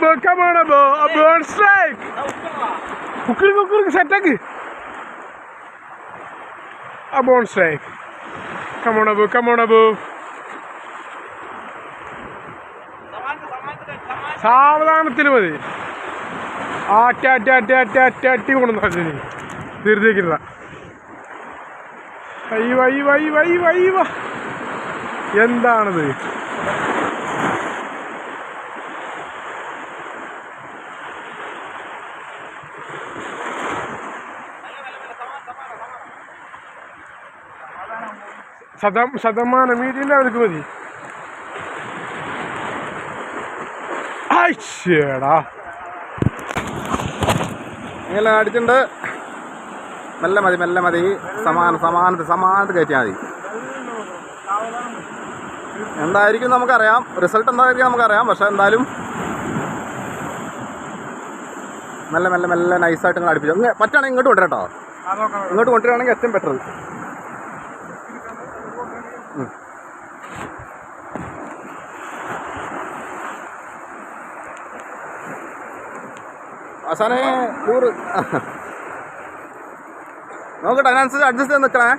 അബോ come on അബോ അബോ on strike കുക്കിൾ കുക്കിൾ സെറ്റാക്ക് അബോ ഓൺ സ്ട്രൈക്ക് കമോൺ അബോ കമോൺ അബോ സാവധാനത്തിൽ മതി. ആറ്റ അറ്റ അറ്റ അറ്റ അറ്റ അട്ടി കൊണ്ടുവന്നു തീർച്ചയാക്കില്ല വൈ വൈ വൈ വൈ വൈ വ. എന്താണത്? ശതം ശതമാനം മീറ്റിന്റെ അവർക്ക് മതി. ആയിച്ചേടാ ഇങ്ങനെ അടിച്ചിട്ടുണ്ട് മെല്ലെ മതി മെല്ലെ മതി. സമാന സമാനത്ത് സമാനത്ത് കയറ്റിയാൽ മതി. എന്തായിരിക്കും നമുക്കറിയാം. റിസൾട്ട് എന്തായിരിക്കും നമുക്കറിയാം. പക്ഷെ എന്തായാലും മെല്ലെ മെല്ലെ മെല്ലെ നൈസായിട്ട് നിങ്ങൾ അടുപ്പിച്ചു. പറ്റുകയാണെങ്കിൽ ഇങ്ങോട്ട് കൊണ്ടുവരാം കേട്ടോ ഇങ്ങോട്ട് കൊണ്ടുവരികയാണെങ്കിൽ ഏറ്റവും ബെറ്റർ അവസാനെ ടൂറ് നോക്കട്ടെ അതിനനുസരിച്ച് അഡ്ജസ്റ്റ് ചെയ്ത് നിൽക്കണേ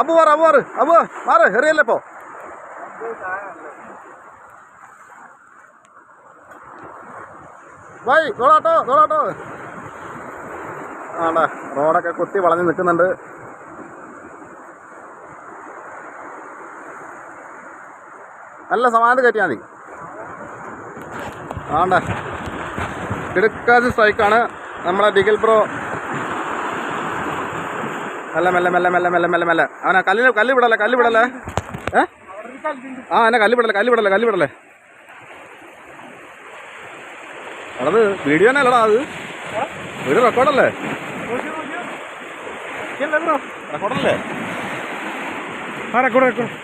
അബു മാറ് അബു മാറ് അബു മാറ് എറിയല്ലേ ഇപ്പോൾ വൈ തോളാട്ടോ തോളാട്ടോ ആണ്ടാ റോഡൊക്കെ കുത്തി വളഞ്ഞ് നിൽക്കുന്നുണ്ട്. നല്ല സമാനം കയറ്റിയാൽ മതി. ആണ്ടാ കിടക്കാതെ സ്ട്രൈക്കാണ് നമ്മളെ ഡിഗൽ പ്രോ മെല്ലെ മെല്ലെ മെല്ലെ മെല്ലെ മെല്ലെ മെല്ലെ മെല്ലെ. അവനാ കല്ല് കല്ല് വിടല്ലേ കല്ല് വിടല്ലേ? ഏ? ആ എന്നെ കല്ല് വിടല്ലേ കല്ല് വിടല്ലേ കല്ല് വിടല്ലേ. അത് വീഡിയോ തന്നെ അല്ലടാ അത്. വീഡിയോ റെക്കോർഡല്ലേ? റെക്കോർഡല്ലേ? ആ റെക്കോർഡ് റെക്കോർഡ്.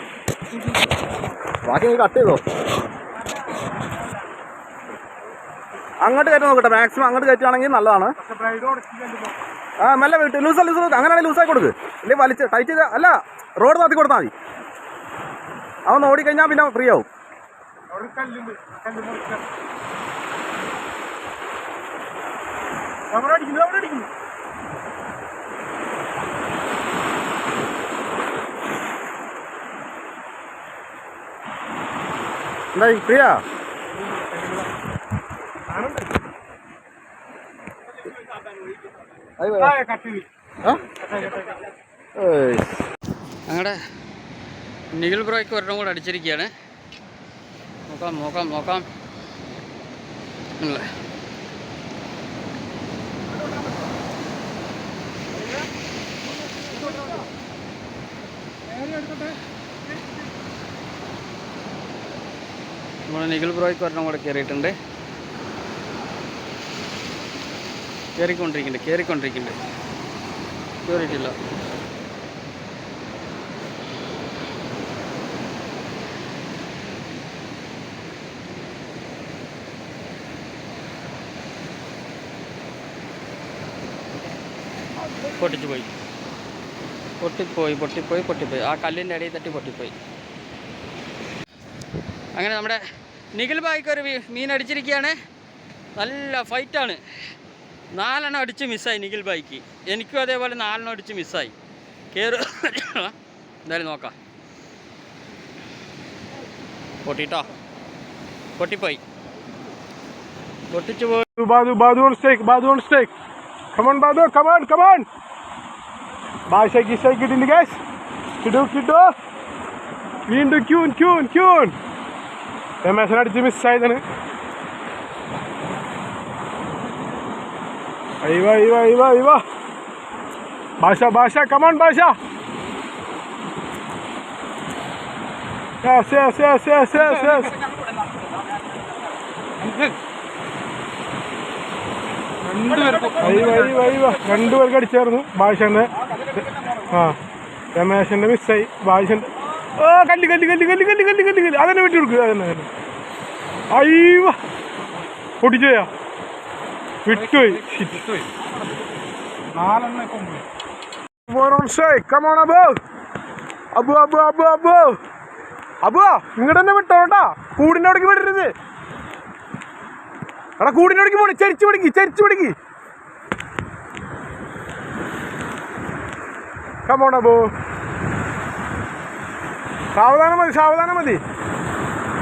ബാക്കി കട്ട് ചെയ്തോ? അങ്ങോട്ട് കയറ്റി നോക്കട്ടെ. മാക്സിമം അങ്ങോട്ട് കയറ്റുകയാണെങ്കിൽ നല്ലതാണ്. ആ മെല്ലെ വിട്ട്. ലൂസ് ലൂസ് അങ്ങനെയാണെങ്കിൽ ലൂസായി കൊടുക്ക്. ഇല്ലെങ്കിൽ വലിച്ച് ടൈറ്റ് ചെയ്ത് അല്ല റോഡ് നോക്കി കൊടുത്താൽ മതി. അവൻ ഓടിക്കഴിഞ്ഞാൽ പിന്നെ ഫ്രീ ആവും. എന്തായി? ഫ്രീയാ ഞങ്ങളുടെ നിഖിൽ ബ്രോയ്ക്ക് ഒരെണ്ണം കൂടെ അടിച്ചിരിക്കുകയാണ് നോക്കാം നോക്കാം നോക്കാം ഉള്ളെ. നമ്മുടെ നിഖിൽ ബ്രോയ്ക്ക് ഒരെണ്ണം കൂടെ കയറിയിട്ടുണ്ട് കയറിക്കൊണ്ടിരിക്കുന്നുണ്ട് കയറിക്കൊണ്ടിരിക്കുന്നുണ്ട് കയറിയിട്ടില്ല പൊട്ടിച്ചു പോയി പൊട്ടിപ്പോയി പൊട്ടിപ്പോയി പൊട്ടിപ്പോയി. ആ കല്ലിന്റെ ഇടയിൽ തട്ടി പൊട്ടിപ്പോയി. അങ്ങനെ നമ്മുടെ നിഖിൽ ബായിക്ക് മീൻ അടിച്ചിരിക്കുകയാണ്. നല്ല ഫൈറ്റാണ് നാലെണ്ണം അടിച്ച് മിസ്സായി നിഖിൽ ബൈക്ക് എനിക്കും അതേപോലെ നാലെണ്ണം അടിച്ച് മിസ്സായി. കയറി എന്തായാലും നോക്കാം. പൊട്ടിട്ടോ? പൊട്ടിപ്പോയി. പൊട്ടിച്ചു പോയി ബാദു ബാദു ഓൺ സ്റ്റേക്ക് ബാദു ഓൺ സ്റ്റേക്ക് കമൺ ബാദു കമൺ കമൺ ബാഷേക്ക് ഷേക്ക് കിട്ടിണ്ട് ഗൈസ് കിട്ടു കിട്ടു വീണ്ടും ക്യൂൻ ക്യൂൻ ക്യൂൻ. രമേശൻ അടിച്ച് മിസ്സായതാണ് അയ്യോ അയ്യോ അയ്യോ അയ്യോ ഭാഷ ഭാഷ കമോൺ ഭാഷ Yes, yes, yes, yes, yes, yes. അയ്യോ അയ്യോ അയ്യോ രണ്ടുപേർക്ക് അടിച്ചായിരുന്നു ഭാഷന്റെ ആ രമേശന്റെ മിസ്സായി ഭാഷന്റെ ഓ കല്ല് കല്ല് കല്ല് കല്ല് കല്ല് കല്ല് കല്ല് കല്ല്. അതന്നെ വിട്ടു കൊടുക്കുക അതന്നെ അതന്നെ. അയ്യോ. പൊട്ടിച്ചോയാ. വിട്ടുപോയി. Come on, Abu. Abu Abu Abu Abu. Abu ഇങ്ങോട്ട് തന്നെ വിട്ടോ കേട്ടാ. കൂടിന്റെ അവിടേക്ക് വിടരുത്. എടാ കൂടിനോടിക്ക് പോണി. ചരിച്ചു പിടിക്ക് ചരിച്ചു പിടിക്ക്. കമോണ ബോ സാവധാനം മതി സാവധാനം മതി.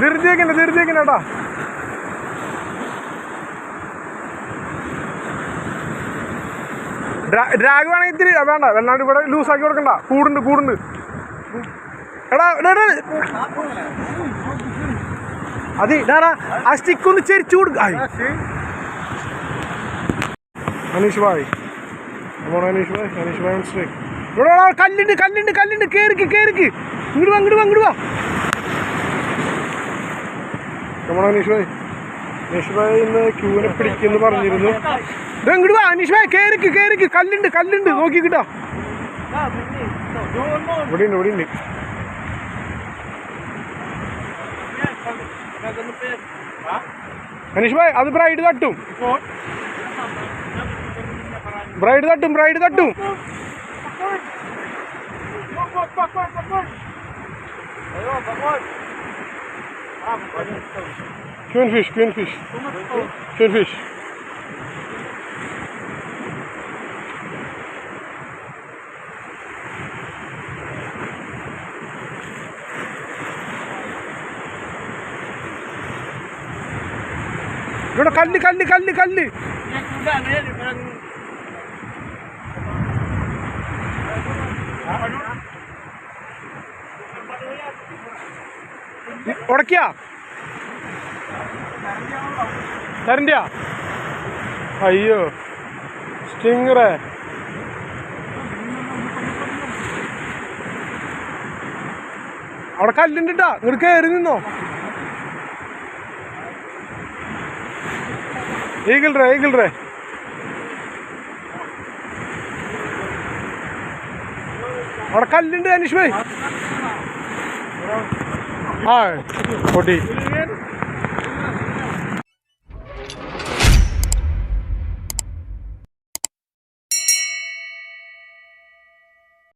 ധൃതിയൊക്കെ ഉണ്ട് ധൃതിയൊക്കെ ഉണ്ട് കേട്ടാ. ഡ്രാഗ് ഇത്തിരി വേണ്ട വല്ലാണ്ട് ഇവിടെ ലൂസാക്കി കൊടുക്കണ്ട. കൂടുണ്ട് കൂടുണ്ട്. എടാ. അതെ ഇടാടാ ആ സ്റ്റിക്ക് ഒന്ന് ചെരിച്ചു കൊടുക്ക. അനീഷ് ഭായ് അനീഷ് ഭായ് അനീഷ് ഭായ് ഇവിടെ കല്ലുണ്ട് കല്ലുണ്ട് കല്ലുണ്ട്. കേറിക്ക് കേറിക്ക്. ഇങ്ങോട്ട് വാ ഇങ്ങോട്ട് വാ ഇങ്ങോട്ട് വാ. അനീഷ് ഭായ് അനീഷ് ഭായ് ഇന്ന് ക്യൂവിനെ പിടിക്കുന്നു പറഞ്ഞിരുന്നു. ഇങ്ങോട്ട് വാ അനീഷ് ഭായ് കേറിക്ക് കേറിക്ക് കല്ലുണ്ട് കല്ലുണ്ട്. നോക്കി കിട്ടോ ഇവിടെ ഉണ്ട് ഇവിടെ ഉണ്ട്. അനീഷ് ഭായ് അത് ബ്രൈഡ് തട്ടും. ബ്രൈഡ് തട്ടും ബ്രൈഡ് തട്ടും. Queen fish queen fish queen fish ഇവിടെ കല്ല് കല്ല് കല്ല് കല്ല് ഉടക്കിയാ? തരണ്ടിയാ? അയ്യോ സ്റ്റിങ്ങറേ. അവിടെ കല്ലുണ്ടിട്ടാ ഇങ്ങോട്ട് കയറി നിന്നോ? ഈഗിൾറേ ഈഗിൾറേ. അവിടെ കല്ലുണ്ട് അനീഷ് ഭായ്. ആ പൊട്ടി